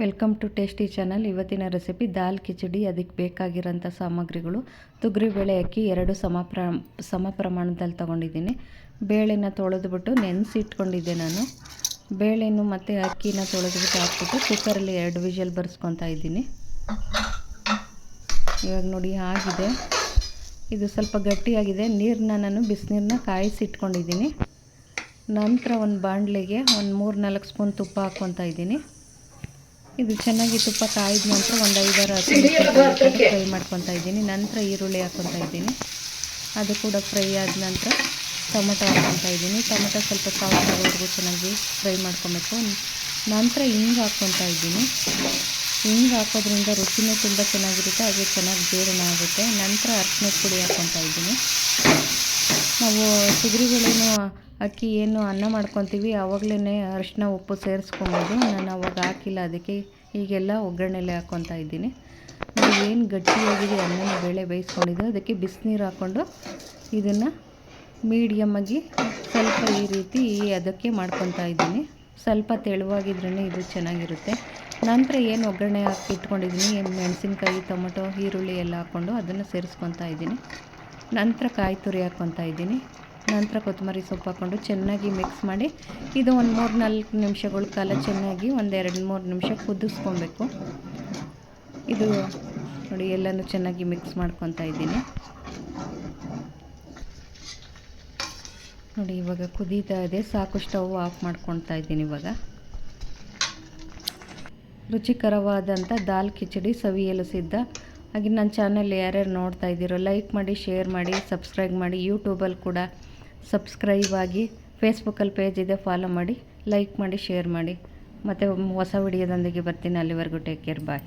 Welcome to tasty channel. ಇವತ್ತಿನ recipe dal, khichdi, ಅದಕ್ಕೆ ಬೇಕಾಗಿರೋಂಥ ಸಾಮಗ್ರಿಗಳು. ತೊಗರಿಬೇಳೆ ಅಕ್ಕಿ ಎರಡು ಸಮ ಪ್ರ ಸಮ ಪ್ರಮಾಣದಲ್ಲಿ ತೊಗೊಂಡಿದ್ದೀನಿ. ಬೇಳೆನ ತೊಳೆದ್ಬಿಟ್ಟು ನೆನೆಸಿ ಇಟ್ಕೊಂಡಿದ್ದೆ ನಾನು. ಬೇಳೆನು ಮತ್ತು ಅಕ್ಕಿನ ತೊಳೆದ್ಬಿಟ್ಟು ಹಾಕ್ಬಿಟ್ಟು ಕುಕ್ಕರಲ್ಲಿ ಎರಡು ವಿಷಲ್ ಬರ್ಸ್ಕೊತಾ ಇದ್ದೀನಿ. ಇವಾಗ ನೋಡಿ, ಆಗಿದೆ. ಇದು ಸ್ವಲ್ಪ ಗಟ್ಟಿಯಾಗಿದೆ. ನೀರನ್ನ ನಾನು ಬಿಸಿನೀರನ್ನ ಕಾಯಿಸಿ ಇಟ್ಕೊಂಡಿದ್ದೀನಿ ನಂತರ ಒಂದು ಬಾಣಲೆಗೆ ಒಂದು ಮೂರು ನಾಲ್ಕು ಸ್ಪೂನ್ ತುಪ್ಪ ಹಾಕ್ಕೊತಾ ಇದ್ದೀನಿ. ಇದು ಚೆನ್ನಾಗಿ ತುಪ್ಪ ಕಾಯಿದ ನಂತರ ಒಂದು ಐದಾರು ಹತ್ತು ಫ್ರೈ ಮಾಡ್ಕೊತಾ ಇದ್ದೀನಿ. ನಂತರ ಈರುಳ್ಳಿ ಹಾಕ್ಕೊತಾ ಇದ್ದೀನಿ. ಅದು ಕೂಡ ಫ್ರೈ ಆದ ನಂತರ ಟೊಮೆಟೊ ಹಾಕ್ಕೊತಾ ಇದ್ದೀನಿ. ಟೊಮೆಟೊ ಸ್ವಲ್ಪ ಸಾಫ್ಟ್ ಆಗೋವರೆಗೂ ಚೆನ್ನಾಗಿ ಫ್ರೈ ಮಾಡ್ಕೊಬೇಕು. ನಂತರ ಹಿಂಗೆ ಹಾಕ್ಕೊತಾ ಇದ್ದೀನಿ. ಹಿಂಗೆ ಹಾಕೋದ್ರಿಂದ ರುಚಿನೂ ತುಂಬ ಚೆನ್ನಾಗಿರುತ್ತೆ ಹಾಗೆ ಚೆನ್ನಾಗಿ ಜೀರ್ಣ ಆಗುತ್ತೆ. ನಂತರ ಅರ್ಶಿನದ ಪುಡಿ ಹಾಕ್ಕೊತಾ ಇದ್ದೀನಿ. ನಾವು ತೊಗರಿಬೇಳೆನೂ ಅಕ್ಕಿ ಏನು ಅನ್ನ ಮಾಡ್ಕೊತೀವಿ ಆವಾಗಲೇ ಅರಿಶಿನ ಉಪ್ಪು ಸೇರಿಸ್ಕೊಬೋದು. ನಾನು ಅವಾಗ ಹಾಕಿಲ್ಲ, ಅದಕ್ಕೆ ಈಗೆಲ್ಲ ಒಗ್ಗರಣೆಲೆ ಹಾಕ್ಕೊತಾ ಇದ್ದೀನಿ. ಏನು ಗಟ್ಟಿಯಾಗಿದೆ ಅನ್ನನ ಬೇಳೆ ಬೇಯಿಸ್ಕೊಂಡಿದ್ದು. ಅದಕ್ಕೆ ಬಿಸಿನೀರು ಹಾಕ್ಕೊಂಡು ಇದನ್ನು ಮೀಡಿಯಮ್ಮಾಗಿ ಸ್ವಲ್ಪ ಈ ರೀತಿ ಅದಕ್ಕೆ ಮಾಡ್ಕೊತಾ ಇದ್ದೀನಿ. ಸ್ವಲ್ಪ ತೆಳುವಾಗಿದ್ರೇ ಇದು ಚೆನ್ನಾಗಿರುತ್ತೆ. ನಂತರ ಏನು ಒಗ್ಗರಣೆ ಹಾಕಿ ಇಟ್ಕೊಂಡಿದ್ದೀನಿ ಮೆಣಸಿನ್ಕಾಯಿ, ಟೊಮೊಟೊ, ಈರುಳ್ಳಿ ಎಲ್ಲ ಹಾಕ್ಕೊಂಡು ಅದನ್ನು ಸೇರಿಸ್ಕೊತಾ ಇದ್ದೀನಿ. ನಂತರ ಕಾಯಿ ತುರಿ ಹಾಕ್ಕೊತಾ ಇದ್ದೀನಿ. ನಂತರ ಕೊತ್ತಂಬರಿ ಸೊಪ್ಪು ಹಾಕ್ಕೊಂಡು ಚೆನ್ನಾಗಿ ಮಿಕ್ಸ್ ಮಾಡಿ ಇದು ಒಂದು ಮೂರು ನಾಲ್ಕು ನಿಮಿಷಗಳ ಕಾಲ ಚೆನ್ನಾಗಿ ಒಂದು ಎರಡು ಮೂರು ನಿಮಿಷ ಕುದಿಸ್ಕೊಬೇಕು. ಇದು ನೋಡಿ, ಎಲ್ಲನೂ ಚೆನ್ನಾಗಿ ಮಿಕ್ಸ್ ಮಾಡ್ಕೊತಾ ಇದ್ದೀನಿ. ನೋಡಿ, ಇವಾಗ ಕುದೀತಾ ಇದೆ. ಸಾಕು ಸ್ಟವ್ ಆಫ್ ಮಾಡ್ಕೊತಾ ಇದ್ದೀನಿ ಇವಾಗ. ರುಚಿಕರವಾದಂಥ ದಾಲ್ ಕಿಚಡಿ ಸವಿಯಲು ಸಿದ್ಧ. ಹಾಗೆ ನನ್ನ ಚಾನಲ್ ಯಾರ್ಯಾರು ನೋಡ್ತಾ ಇದ್ದೀರೋ ಲೈಕ್ ಮಾಡಿ ಶೇರ್ ಮಾಡಿ ಸಬ್ಸ್ಕ್ರೈಬ್ ಮಾಡಿ ಯೂಟ್ಯೂಬಲ್ಲಿ ಕೂಡ ಸಬ್ಸ್ಕ್ರೈಬ್ ಆಗಿ ಫೇಸ್ಬುಕ್ಕಲ್ಲಿ ಪೇಜ್ ಇದೆ ಫಾಲೋ ಮಾಡಿ ಲೈಕ್ ಮಾಡಿ ಶೇರ್ ಮಾಡಿ. ಮತ್ತು ಹೊಸ ವಿಡಿಯೋದೊಂದಿಗೆ ಬರ್ತೀನಿ. ಅಲ್ಲಿವರೆಗೂ ಟೇಕ್ ಕೇರ್ ಬಾಯ್